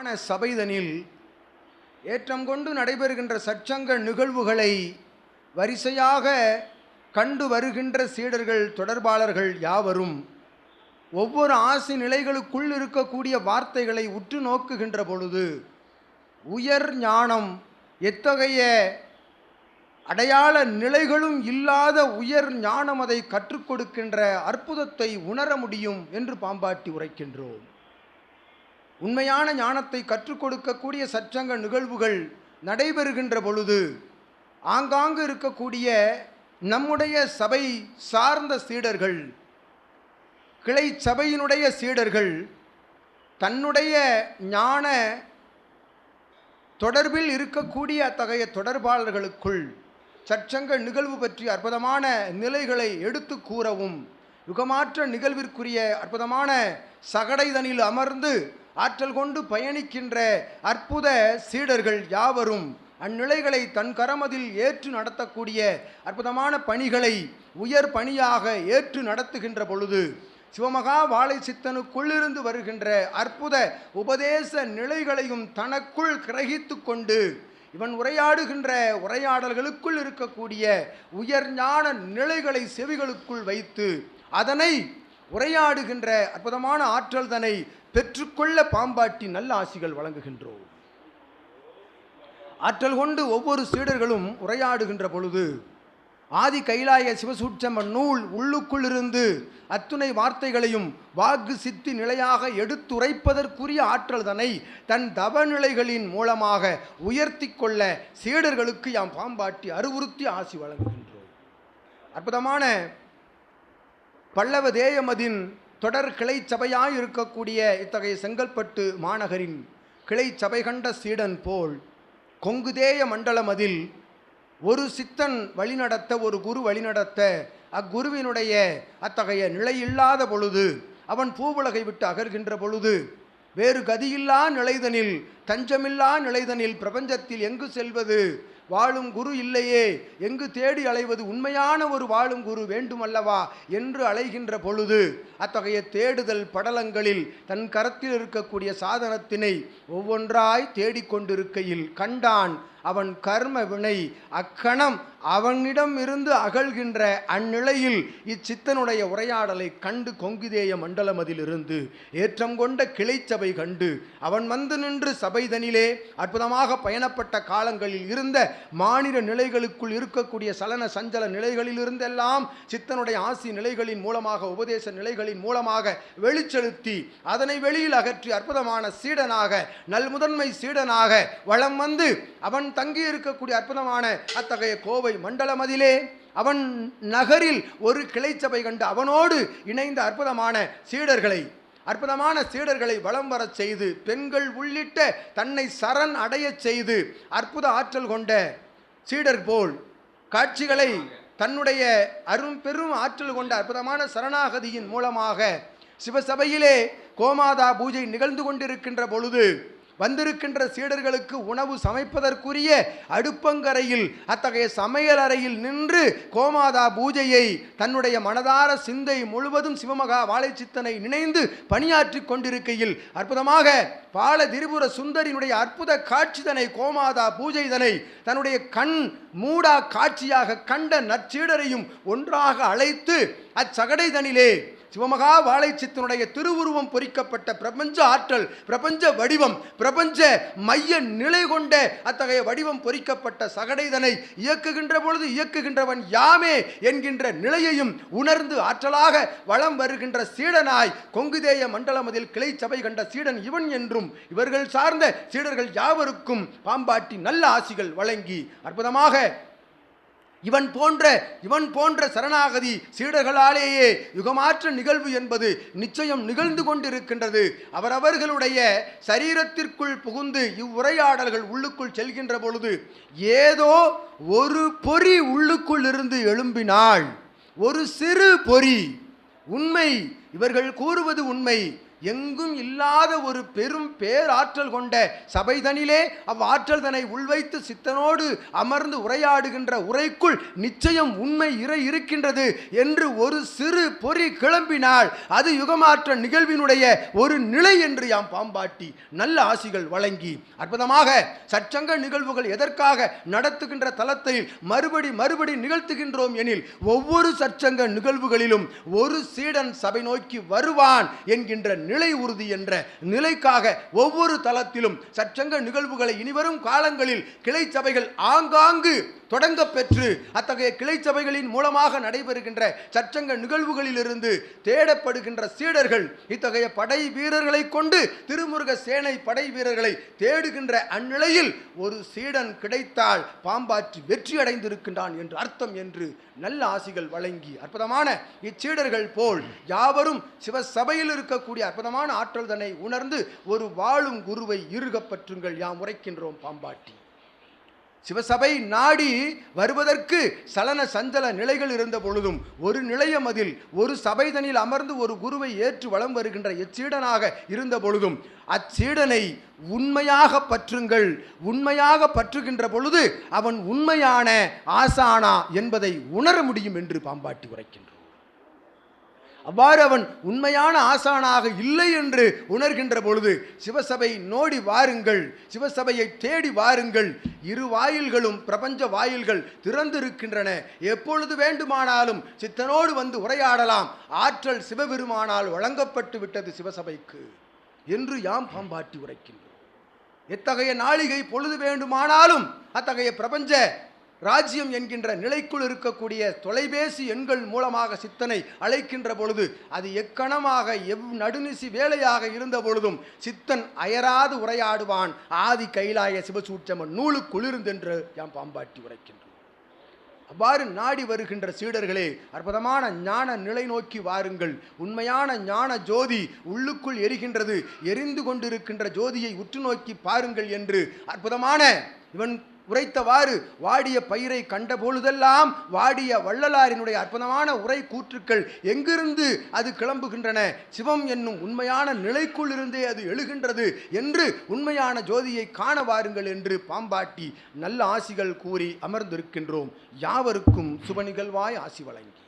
ஆன சபைதனில் ஏற்றம் கொண்டு நடைபெறுகின்ற சச்சங்க நிகழ்வுகளை வரிசையாக கண்டு வருகின்ற சீடர்கள் தொடர்பாளர்கள் யாவரும் ஒவ்வொரு ஆசி நிலைகளுக்குள் இருக்கக்கூடிய வார்த்தைகளை உற்று நோக்குகின்ற பொழுது உயர் ஞானம் எத்தகைய அடையாள நிலைகளும் இல்லாத உயர் ஞானம் அதை கற்றுக் கொடுக்கின்ற அற்புதத்தை உணர முடியும் என்று பாம்பாட்டி உரைக்கின்றோம். உண்மையான ஞானத்தை கற்றுக் கொடுக்கக்கூடிய சற்றங்க நிகழ்வுகள் நடைபெறுகின்ற பொழுது ஆங்காங்கு இருக்கக்கூடிய நம்முடைய சபை சார்ந்த சீடர்கள் கிளை சபையினுடைய சீடர்கள் தன்னுடைய ஞான தொடர்பில் இருக்கக்கூடிய அத்தகைய தொடர்பாளர்களுக்குள் சற்சங்க நிகழ்வு பற்றி அற்புதமான நிலைகளை எடுத்து கூறவும் யுகமாற்ற நிகழ்விற்குரிய அற்புதமான சகடைதனில் அமர்ந்து ஆற்றல் கொண்டு பயணிக்கின்ற அற்புத சீடர்கள் யாவரும் அந்நிலைகளை தன் கரமதில் ஏற்று நடத்தக்கூடிய அற்புதமான பணிகளை உயர் பணியாக ஏற்று நடத்துகின்ற பொழுது சிவமகா வாழை சித்தனுக்குள்ளிருந்து வருகின்ற அற்புத உபதேச நிலைகளையும் தனக்குள் கிரகித்து கொண்டு இவன் உரையாடுகின்ற உரையாடல்களுக்குள் இருக்கக்கூடிய உயர் ஞான நிலைகளை செவிகளுக்குள் வைத்து அதனை உரையாடுகின்ற அற்புதமான ஆற்றல் தனை பெற்றுக்கொள்ள பாம்பாட்டி நல்ல ஆசிகள் வழங்குகின்றோம். ஆற்றல் கொண்டு ஒவ்வொரு சீடர்களும் உரையாடுகின்ற பொழுது ஆதி கைலாய சிவசூட்சம நூல் உள்ளுக்குள்ளிருந்து அத்துணை வார்த்தைகளையும் வாக்கு சித்தி நிலையாக எடுத்துரைப்பதற்குரிய ஆற்றல் தன்னை தன் தவநிலைகளின் மூலமாக உயர்த்தி கொள்ள சீடர்களுக்கு யாம் பாம்பாட்டி அறிவுறுத்தி ஆசி வழங்குகின்றோம். அற்புதமான பல்லவ தேயமதின் தொடர் கிளை சபையாய் இருக்கக்கூடிய இத்தகைய செங்கல்பட்டு மாநகரின் கிளை சபை கண்ட சீடன் போல் கொங்குதேய மண்டலமதில் ஒரு சித்தன் வழிநடத்த ஒரு குரு வழிநடத்த அக்குருவினுடைய அத்தகைய நிலையில்லாத பொழுது அவன் பூவுலகை விட்டு அகர்கின்ற பொழுது வேறு கதியில்லா நிலைதனில் தஞ்சமில்லா நிலைதனில் பிரபஞ்சத்தில் எங்கு செல்வது? வாழும் குரு இல்லையே. எங்கு தேடி அலைவது உண்மையான ஒரு வாழும் குரு வேண்டுமல்லவா என்று அலைகின்ற பொழுது அத்தகைய தேடுதல் படலங்களில் தன் கரத்தில் இருக்கக்கூடிய சாதனத்தினை ஒவ்வொன்றாய் தேடிக்கொண்டிருக்கையில் கண்டான் அவன் கர்ம வினை அக்கணம் அவனிடம் இருந்து அகழ்கின்ற அந்நிலையில் இச்சித்தனுடைய உரையாடலை கண்டு கொங்குதேய மண்டலமதிலிருந்து ஏற்றம் கொண்ட கிளைச்சபை கண்டு அவன் வந்து நின்று சபைதனிலே அற்புதமாக பயணப்பட்ட காலங்களில் இருந்த மாநில நிலைகளுக்குள் இருக்கக்கூடிய சலன சஞ்சல நிலைகளில் இருந்தெல்லாம் சித்தனுடைய ஆசி நிலைகளின் மூலமாக உபதேச நிலைகளின் மூலமாக வெளிச்செலுத்தி அதனை வெளியில் அகற்றி அற்புதமான சீடனாக நல்முதன்மை சீடனாக வளம் வந்து அவன் தங்கி இருக்கக்கூடிய அற்புதமான அத்தகைய கோவை மண்டலமதிலே அவன் நகரில் ஒரு கிளைச்சபை கண்டு அவனோடு இணைந்த அற்புதமான சீடர்களை அற்புதமான சீடர்களை வலம் வரச் செய்து பெண்கள் உள்ளிட்ட தன்னை சரண் அடையச் செய்து அற்புத ஆற்றல் கொண்ட சீடர் போல் காட்சிகளை தன்னுடைய அரும் பெரும் ஆற்றல் கொண்ட அற்புதமான சரணாகதியின் மூலமாக சிவசபையிலே கோமாதா பூஜை நிகழ்ந்து கொண்டிருக்கின்ற பொழுது வந்திருக்கின்ற சீடர்களுக்கு உணவு சமைப்பதற்குரிய அடுப்பங்கரையில் அத்தகைய சமையல் அறையில் நின்று கோமாதா பூஜையை தன்னுடைய மனதார சிந்தை முழுவதும் சிவமகா வாழைச்சித்தனை நினைந்து பணியாற்றி கொண்டிருக்கையில் அற்புதமாக பால திரிபுர சுந்தரினுடைய அற்புத காட்சிதனை கோமாதா பூஜைதனை தன்னுடைய கண் மூடா காட்சியாக கண்ட நற்சீடரையும் ஒன்றாக அழைத்து அச்சகடைதனிலே சிவமகா வாழைச்சித்தனுடைய திருவுருவம் பொறிக்கப்பட்ட பிரபஞ்ச ஆற்றல் பிரபஞ்ச வடிவம் பிரபஞ்ச மைய நிலை கொண்ட அத்தகைய வடிவம் பொறிக்கப்பட்ட சகடைதனை இயக்குகின்ற பொழுது இயக்குகின்றவன் யாமே என்கின்ற நிலையையும் உணர்ந்து ஆற்றலாக வளம் வருகின்ற சீடனாய் கொங்குதேய மண்டலமதில் கிளை சபை கண்ட சீடன் இவன் என்றும் இவர்கள் சார்ந்த சீடர்கள் யாவருக்கும் பாம்பாட்டி நல்ல ஆசிகள் வழங்கி அற்புதமாக இவன் போன்ற இவன் போன்ற சரணாகதி சீடர்களாலேயே யுகமாற்ற நிகழ்வு என்பது நிச்சயம் நிகழ்ந்து கொண்டிருக்கின்றது. அவரவர்களுடைய சரீரத்திற்குள் புகுந்து இவ்வுரையாடல்கள் உள்ளுக்குள் செல்கின்ற பொழுது ஏதோ ஒரு பொறி உள்ளுக்குள் இருந்து எழும்பினாள். ஒரு சிறு பொறி. உண்மை. இவர்கள் கூறுவது உண்மை. எங்கும் இல்லாத ஒரு பெரும் பேராற்றல் கொண்ட சபைதனிலே அவ்வாற்றல் தன்னை உள்வைத்து சித்தனோடு அமர்ந்து உரையாடுகின்ற உரைக்குள் நிச்சயம் உண்மை இறை இருக்கின்றது என்று ஒரு சிறு பொறி கிளம்பினால் அது யுகமாற்ற நிகழ்வினுடைய ஒரு நிலை என்று யாம் பாம்பாட்டி நல்ல ஆசிகள் வழங்கி. அற்புதமாக சச்சங்க நிகழ்வுகள் எதற்காக நடத்துகின்ற தளத்தில் மறுபடி மறுபடி நிகழ்த்துகின்றோம் எனில் ஒவ்வொரு சச்சங்க நிகழ்வுகளிலும் ஒரு சீடன் சபை நோக்கி வருவான் என்கின்ற நிலை உறுதி என்ற நிலைக்காக ஒவ்வொரு தளத்திலும் சச்சங்க நிகழ்வுகளை இனிவரும் காலங்களில் கிளை சபைகள் ஆங்காங்கு தொடங்க பெற்று அத்தகைய கிளை சபைகளின் மூலமாக நடைபெறுகின்ற சச்சங்க நிகழ்வுகளிலிருந்து தேடப்படுகின்ற சீடர்கள் இத்தகைய படை வீரர்களை கொண்டு திருமுருக சேனை படை வீரர்களை தேடுகின்ற அந்நிலையில் ஒரு சீடன் கிடைத்தால் பாம்பாற்றி வெற்றி அடைந்திருக்கின்றான் என்று அர்த்தம் என்று நல்ல ஆசிகள் வழங்கி அற்புதமான இச்சீடர்கள் போல் யாவரும் சிவசபையில் இருக்கக்கூடிய அற்புதமான ஆற்றல் தன்னை உணர்ந்து ஒரு வாழும் குருவை இருகப்பற்றுங்கள் யாம் உரைக்கின்றோம் பாம்பாட்டி. சிவசபை நாடி வருவதற்கு சலன சஞ்சல நிலைகள் இருந்த பொழுதும் ஒரு நிலையம் அதில் ஒரு சபைதனில் அமர்ந்து ஒரு குருவை ஏற்று வலம் வருகின்ற எச்சீடனாக இருந்த பொழுதும் அச்சீடனை உண்மையாக பற்றுங்கள் உண்மையாக பற்றுகின்ற பொழுது அவன் உண்மையான ஆசானா என்பதை உணர முடியும் என்று பாம்பாட்டி உரைக்கின்றோம் அவ்வாறு அவன் உண்மையான ஆசானாக இல்லை என்று உணர்கின்ற பொழுது சிவசபை நோடி வாருங்கள் சிவசபையை தேடி வாருங்கள். இரு வாயில்களும் பிரபஞ்ச வாயில்கள் திறந்திருக்கின்றன. எப்பொழுது வேண்டுமானாலும் சித்தனோடு வந்து உரையாடலாம். ஆற்றல் சிவபெருமானால் வழங்கப்பட்டு விட்டது சிவசபைக்கு என்று யாம் பாம்பாட்டி உரைக்கின்றோம். எத்தகைய நாளிகை பொழுது வேண்டுமானாலும் அத்தகைய பிரபஞ்ச ராஜ்யம் என்கின்ற நிலைக்குள் இருக்கக்கூடிய தொலைபேசி எண்கள் மூலமாக சித்தனை அழைக்கின்ற பொழுது அது எக்கணமாக எவ் நடுநிசி வேலையாக இருந்த பொழுதும் சித்தன் அயராது உரையாடுவான். ஆதி கைலாய சிவசூட்சமன் நூலுக்குளிர்ந்தென்று யாம் பாம்பாட்டி உரைக்கின்றான். அவ்வாறு நாடி வருகின்ற சீடர்களே அற்புதமான ஞான நிலை நோக்கி வாருங்கள். உண்மையான ஞான ஜோதி உள்ளுக்குள் எரிகின்றது. எரிந்து கொண்டிருக்கின்ற ஜோதியை உற்று நோக்கி பாருங்கள் என்று அற்புதமான இவன் உரைத்தவாறு வாடிய பயிரை கண்ட பொழுதெல்லாம் வாடிய வள்ளலாரினுடைய அற்புதமான உரை கூற்றுக்கள் எங்கிருந்து அது கிளம்புகின்றன? சிவம் என்னும் உண்மையான நிலைக்குள் இருந்தே அது எழுகின்றது என்று உண்மையான ஜோதியை காண வாருங்கள் என்று பாம்பாட்டி நல்ல ஆசிகள் கூறி அமர்ந்திருக்கின்றோம். யாவருக்கும் சுப நிகழ்வாய் ஆசி வழங்கி.